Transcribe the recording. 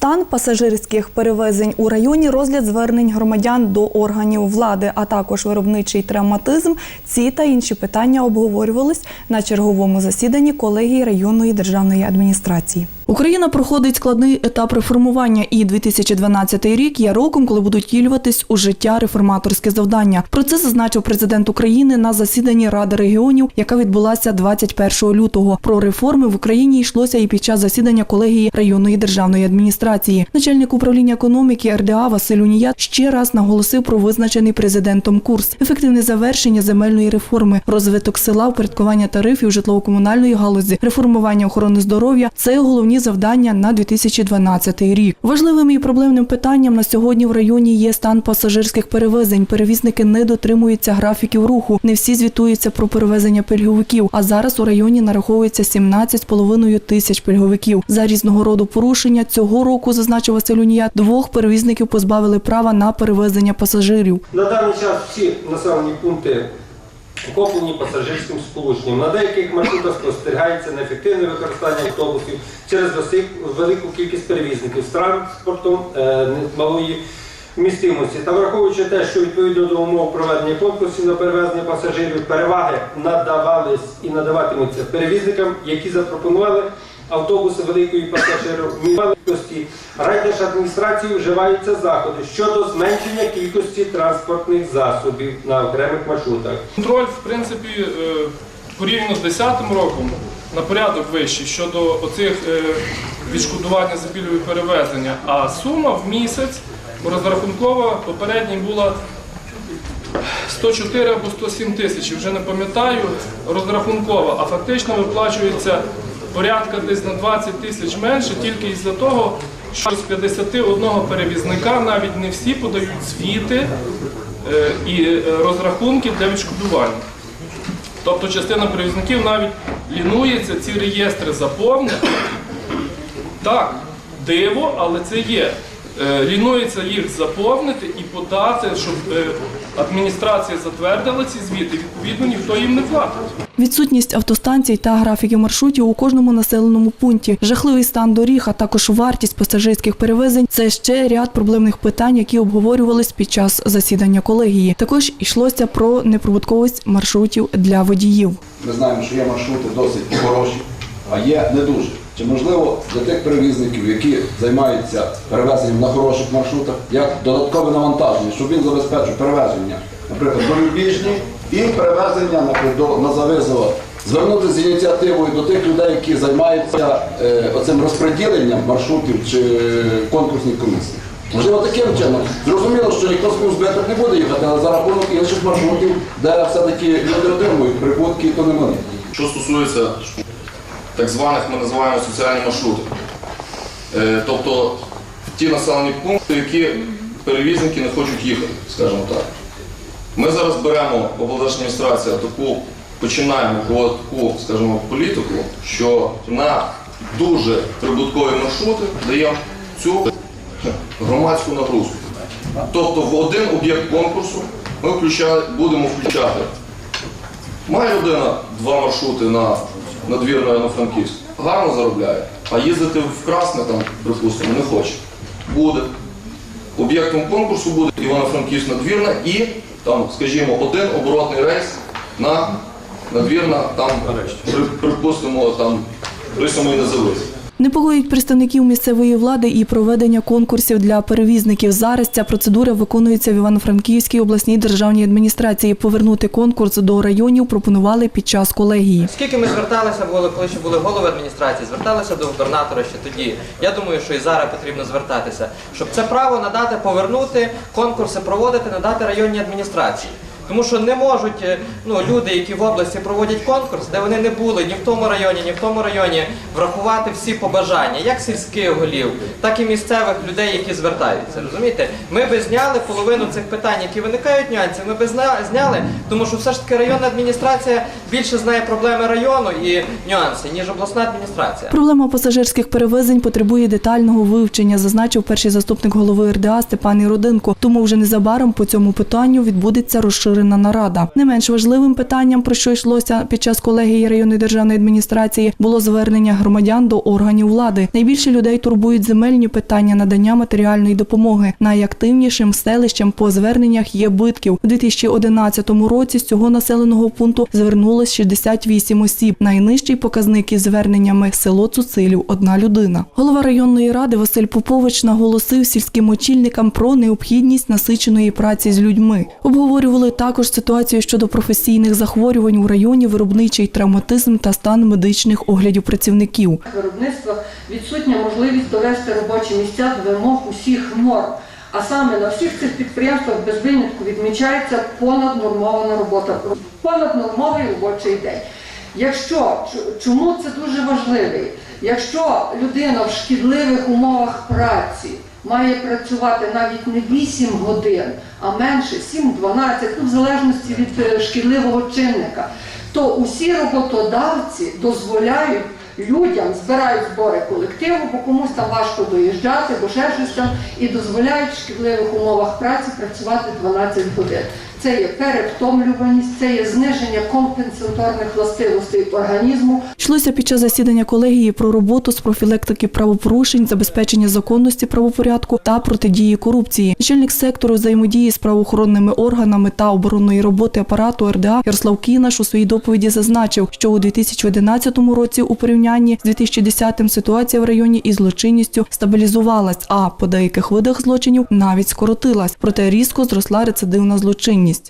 Стан пасажирських перевезень у районі, розгляд звернень громадян до органів влади, а також виробничий травматизм. Ці та інші питання обговорювались на черговому засіданні колегії районної державної адміністрації. Україна проходить складний етап реформування, і 2012 рік є роком, коли будуть втілюватись у життя реформаторське завдання. Про це зазначив президент України на засіданні Ради регіонів, яка відбулася 21 лютого. Про реформи в Україні йшлося і під час засідання колегії районної державної адміністрації. Начальник управління економіки РДА Василь Уніят ще раз наголосив про визначений президентом курс, ефективне завершення земельної реформи, розвиток села, впорядкування тарифів житлово-комунальної галузі, реформування охорони здоров'я це головні завдання на 2012 рік. Важливим і проблемним питанням на сьогодні в районі є стан пасажирських перевезень. Перевізники не дотримуються графіків руху. Не всі звітуються про перевезення пільговиків. А зараз у районі нараховується 17,5 тисяч пільговиків. За різного роду порушення цього року, зазначив Василь двох перевізників позбавили права на перевезення пасажирів. На даний час всі населені пункти охоплені пасажирським сполученням. На деяких маршрутах спостерігається неефективне використання автобусів через велику кількість перевізників з транспортом е, малої вмістимості. Та враховуючи те, що відповідно до умов проведення конкурсів на перевезення пасажирів переваги надавались і надаватимуться перевізникам, які запропонували автобуси великої пасажиромісті. Райдержадміністрації вживаються заходи щодо зменшення кількості транспортних засобів на окремих маршрутах. Контроль, в принципі, е, порівняно з 2010 роком на порядок вищий щодо оцих е, відшкодування за пільгові перевезення. А сума в місяць розрахункова попередній була 104 або 107 тисяч, вже не пам'ятаю, розрахункова, а фактично виплачується порядка десь на 20 тисяч менше тільки із-за того, що з 51 перевізника навіть не всі подають звіти е, і е, розрахунки для відшкодування. Тобто частина перевізників навіть лінується ці реєстри заповнити. Так, диво, але це є. Е, Лінується їх заповнити і подати, щоб е, адміністрація затвердила ці звіти, відповідно ніхто їм не платить. Відсутність автостанцій та графіків маршрутів у кожному населеному пункті, жахливий стан доріг, а також вартість пасажирських перевезень це ще ряд проблемних питань, які обговорювались під час засідання колегії. Також йшлося про неприбутковість маршрутів для водіїв. Ми знаємо, що є маршрути досить хороші, а є не дуже. Чи можливо для тих перевізників, які займаються перевезенням на хороших маршрутах, як додаткове навантаження, щоб він забезпечив перевезення, наприклад, до Любіжні і перевезення наприклад, на Завизово, звернутися з ініціативою до тих людей, які займаються е, оцим розподіленням маршрутів чи конкурсних комісій. Можливо, таким чином. Зрозуміло, що ніхто з збиток не буде їхати, але за рахунок інших маршрутів, де все-таки люди отримують прибутки, то не вони. Що стосується так званих, ми називаємо соціальні маршрути. Е, Тобто ті населені пункти, які перевізники не хочуть їхати, скажімо так. Ми зараз беремо облдержадміністрація таку, починаємо таку, скажімо, політику, що на дуже прибуткові маршрути даємо цю громадську нагрузку. Тобто в один об'єкт конкурсу ми включали, будемо включати Має людина два маршрути на надвірну на Франківськ. Гарно заробляє, а їздити в Красне, там, припустимо, не хоче. Буде. Об'єктом конкурсу буде Івано-Франківськ надвірна і там, скажімо, один оборотний рейс на надвірна, там, при- припустимо, там, при самій Независі. Непокоїть представників місцевої влади і проведення конкурсів для перевізників. Зараз ця процедура виконується в Івано-Франківській обласній державній адміністрації. Повернути конкурс до районів пропонували під час колегії. Скільки ми зверталися, були, коли ще були голови адміністрації, зверталися до губернатора ще тоді. Я думаю, що і зараз потрібно звертатися, щоб це право надати, повернути, конкурси проводити, надати районній адміністрації. Тому що не можуть е, ну, люди, які в області проводять конкурс, де вони не були ні в тому районі, ні в тому районі, врахувати всі побажання, як сільських голів, так і місцевих людей, які звертаються. Розумієте, ми би зняли половину цих питань, які виникають нюансів, ми би зняли, тому що все ж таки районна адміністрація більше знає проблеми району і нюанси, ніж обласна адміністрація. Проблема пасажирських перевезень потребує детального вивчення, зазначив перший заступник голови РДА Степан Іроденко. Тому вже незабаром по цьому питанню відбудеться розширене створена нарада. Не менш важливим питанням, про що йшлося під час колегії районної державної адміністрації, було звернення громадян до органів влади. Найбільше людей турбують земельні питання надання матеріальної допомоги. Найактивнішим селищем по зверненнях є битків. У 2011 році з цього населеного пункту звернулось 68 осіб. Найнижчий показник із зверненнями село Цуцилів одна людина. Голова районної ради Василь Попович наголосив сільським очільникам про необхідність насиченої праці з людьми. Обговорювали також ситуацію щодо професійних захворювань у районі, виробничий травматизм та стан медичних оглядів працівників. виробництва відсутня можливість довести робочі місця до вимог усіх норм. А саме на всіх цих підприємствах без винятку відмічається понаднормована робота, понаднормовий робочий день. Якщо чому це дуже важливий? Якщо людина в шкідливих умовах праці має працювати навіть не 8 годин, а менше 7-12, ну, в залежності від е, шкідливого чинника, то усі роботодавці дозволяють людям збирають збори колективу, бо комусь там важко доїжджати, бо ще щось там, і дозволяють в шкідливих умовах праці працювати 12 годин. Це є перевтомлюваність, це є зниження компенсаторних властивостей організму, Йшлося під час засідання колегії про роботу з профілактики правопорушень, забезпечення законності правопорядку та протидії корупції. Начальник сектору взаємодії з правоохоронними органами та оборонної роботи апарату РДА Ярослав Кінаш у своїй доповіді зазначив, що у 2011 році у порівнянні з 2010 ситуація в районі із злочинністю стабілізувалась, а по деяких видах злочинів навіть скоротилась. Проте різко зросла рецидивна злочинність незалежність.